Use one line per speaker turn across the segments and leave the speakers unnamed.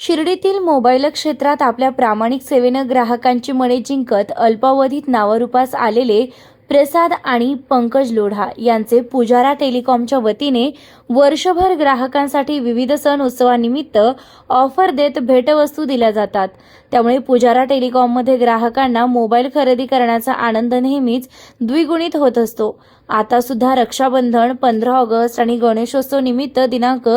शिर्डीतील mobile क्षेत्रात आपल्या प्रामाणिक सेवेनं ग्राहकांची मने जिंकत अल्पावधीत नावारूपास आलेले प्रसाद आणि पंकज लोढा यांचे पुजारा टेलिकॉमच्या वतीने वर्षभर ग्राहकांसाठी विविध सण उत्सवानिमित्त ऑफर देत भेटवस्तू दिल्या जातात. त्यामुळे पुजारा टेलिकॉममध्ये ग्राहकांना मोबाईल खरेदी करण्याचा आनंद नेहमीच द्विगुणित होत असतो. आता सुद्धा रक्षाबंधन पंधरा ऑगस्ट आणि गणेशोत्सव निमित्त दिनांक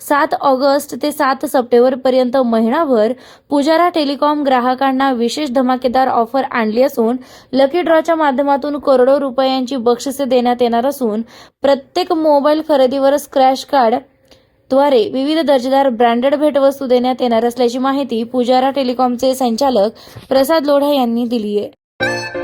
सात ऑगस्ट ते सात सप्टेंबर पर्यंत महिनाभर पुजारा टेलिकॉम ग्राहकांना विशेष धमाकेदार ऑफर आणली असून लकी ड्रॉच्या माध्यमातून करोडो रुपयांची बक्षिसे देण्यात येणार असून प्रत्येक मोबाईल खरेदीवर स्क्रॅच कार्डद्वारे विविध दर्जेदार ब्रँडेड भेटवस्तू देण्यात येणार असल्याची माहिती पुजारा टेलिकॉमचे संचालक प्रसाद लोढा यांनी दिली आहे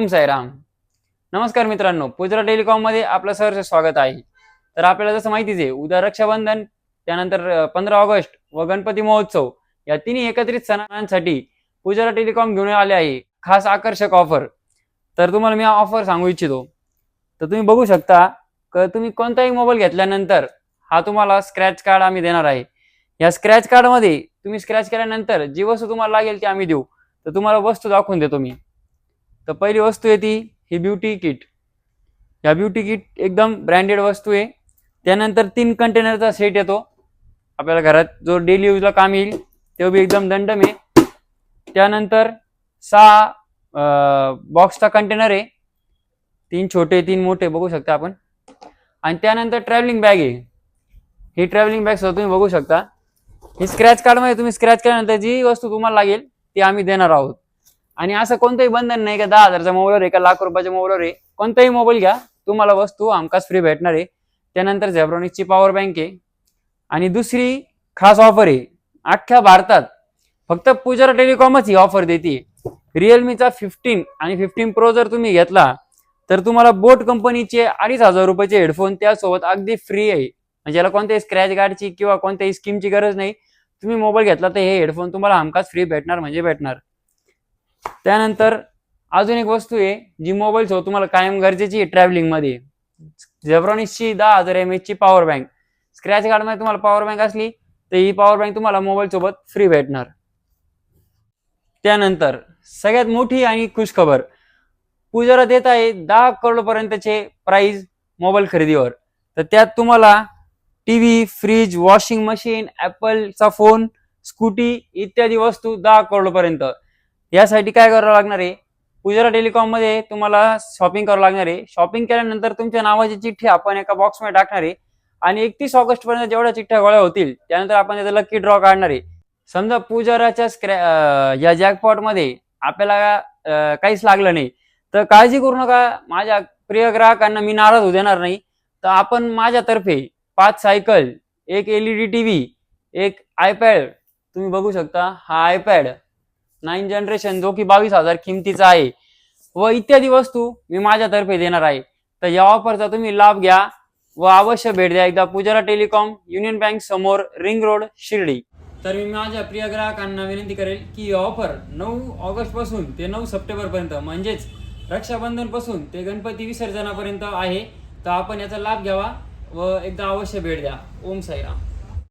ओम साईराम. नमस्कार मित्रांनो पुजरा टेलिकॉममध्ये आपलं सहर्ष स्वागत आहे. तर आपल्याला जसं माहितीच आहे उद्या रक्षाबंधन त्यानंतर पंधरा ऑगस्ट व गणपती महोत्सव या तिन्ही एकत्रित सणांसाठी पुजारा टेलिकॉम घेऊन आले आहे. खास आकर्षक ऑफर तर तुम्हाला मी ऑफर सांगू इच्छितो. तर तुम्ही बघू शकता क तुम्ही कोणताही मोबाईल घेतल्यानंतर हा तुम्हाला स्क्रॅच कार्ड आम्ही देणार आहे. या स्क्रॅच कार्डमध्ये तुम्ही स्क्रॅच केल्यानंतर जी वस्तू तुम्हाला लागेल ती आम्ही देऊ. तर तुम्हाला वस्तू दाखवून देतो मी. तर पहिली वस्तू आहे ती ही ब्युटी किट या ब्युटी किट एकदम ब्रँडेड वस्तू आहे. त्यानंतर तीन कंटेनरचा सेट येतो. आपल्याला घरात जो डेली यूजला काम येईल तो बी एकदम दंडम आहे. त्यानंतर सहा बॉक्सचा कंटेनर आहे. तीन छोटे तीन मोठे बघू शकता आपण. आणि त्यानंतर ट्रॅव्हलिंग बॅग आहे. ही ट्रॅव्हलिंग बॅग सुद्धा तुम्ही बघू शकता. ही स्क्रॅच कार्डमध्ये तुम्ही स्क्रॅच केल्यानंतर जी वस्तू तुम्हाला लागेल ती आम्ही देणार आहोत. आणि असं कोणतंही बंधन नाही का दहा हजारचा मोबाईलवर आहे का लाख रुपयाच्या मोबाईलवर आहे. कोणताही मोबाईल घ्या तुम्हाला वस्तू आमकाच फ्री भेटणार आहे. त्यानंतर झेब्रॉनिक्सची पॉवर बँक आहे. आणि दुसरी खास ऑफर आहे. अख्ख्या भारतात फक्त पुजारा टेलिकॉमच ही ऑफर देते रिअलमीचा फिफ्टीन आणि फिफ्टीन प्रो जर तुम्ही घेतला तर तुम्हाला बोट कंपनीचे अडीच हजार रुपयाचे हेडफोन त्यासोबत अगदी फ्री आहे. म्हणजे याला कोणत्याही स्क्रॅच गार्डची किंवा कोणत्याही स्कीमची गरज नाही. तुम्ही मोबाईल घेतला तर हे हेडफोन तुम्हाला हमखास फ्री भेटणार म्हणजे भेटणार. त्यानंतर अजून एक वस्तू आहे जी मोबाईल सोबत तुम्हाला कायम गरजेची आहे ट्रॅव्हलिंगमध्ये झेब्रॉनिक्सची दहा हजार एम ची पॉवर बँक स्क्रॅच कार्डमध्ये तुम्हाला पॉवर बँक असली तर ही पॉवर बँक तुम्हाला मोबाईल सोबत फ्री भेटणार. त्यानंतर सगळ्यात मोठी आणि खुश खबर पुजारा देत आहे दहा करोडपर्यंतचे प्राइस मोबाईल खरेदीवर. तर त्यात तुम्हाला T V fridge washing machine ऍपलचा phone scooty इत्यादी वस्तू दहा करोडपर्यंत. यासाठी काय करावं लागणार आहे? पुजारा टेलिकॉममध्ये तुम्हाला शॉपिंग करावं लागणार आहे. शॉपिंग केल्यानंतर तुमच्या नावाची चिठ्ठी आपण एका बॉक्समध्ये टाकणार आहे. आणि एकतीस ऑगस्ट पर्यंत जेवढ्या चिठ्ठ्या गोळ्या होतील त्यानंतर आपण त्याचा लकी ड्रॉ काढणार आहे. समजा पुजाराच्या स्क्रॅ या जॅकपॉटमध्ये आपल्याला काहीच लागलं नाही. तर काळजी करू नका. माझ्या प्रिय ग्राहकांना मी नाराज होऊ देणार नाही. तर आपण माझ्यातर्फे पाच सायकल एक एलईडी टीव्ही एक आयपॅड तुम्ही बघू शकता. हा आयपॅड नाईन जनरेशन जो की बावीस हजार किमतीचा आहे. व इत्यादी वस्तू मी माझ्यातर्फे देणार आहे. तर या ऑफरचा तुम्ही लाभ घ्या व अवश्य भेट द्या. एकदा पुजारा टेलिकॉम युनियन बँक समोर रिंग रोड शिर्डी. तर मी माझ्या प्रिय ग्राहकांना विनंती करेल की ही ऑफर नऊ ऑगस्टपासून ते नऊ सप्टेंबर पर्यंत म्हणजेच रक्षाबंधनपासून ते गणपती विसर्जनापर्यंत आहे. तर आपण याचा लाभ घ्यावा व एकदा अवश्य भेट द्या. ओम साईराम.